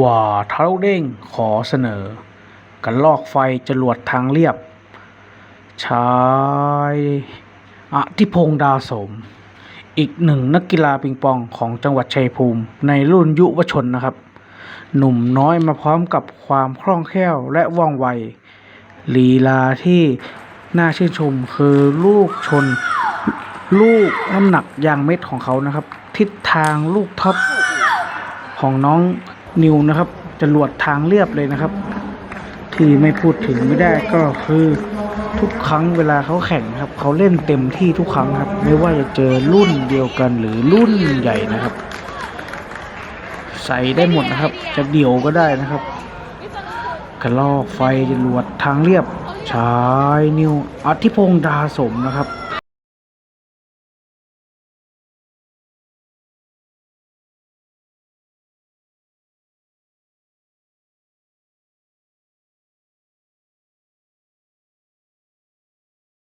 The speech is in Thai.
ว่าเท้าเด้งขอเสนอ กันลอกไฟจรวดทางเรียบ ชายอธิพงษ์ดาสม อีกหนึ่งนักกีฬาปิงปองของจังหวัดชัยภูมิ ในรุ่นยุวชนนะครับ หนุ่มน้อยมาพร้อมกับความคล่องแคล่วและว่องไว ลีลาที่น่าชื่นชมคือลูกชน ลูกน้ำหนักยางเม็ดของเขานะครับ ทิศทางลูกท็อปของน้อง นิวนะครับจะลวดทางเรียบเลยนะครับ ที่ไม่พูดถึงไม่ได้ก็คือทุกครั้งเวลาเขาแข่งครับ เขาเล่นเต็มที่ทุกครั้งครับ ไม่ว่าจะเจอรุ่นเดียวกันหรือรุ่นใหญ่นะครับ ใส่ได้หมดนะครับ จะเดี่ยวก็ได้นะครับกระลอกไฟจรวดทางเรียบชายนิวอธิพงษ์ดาสมนะครับ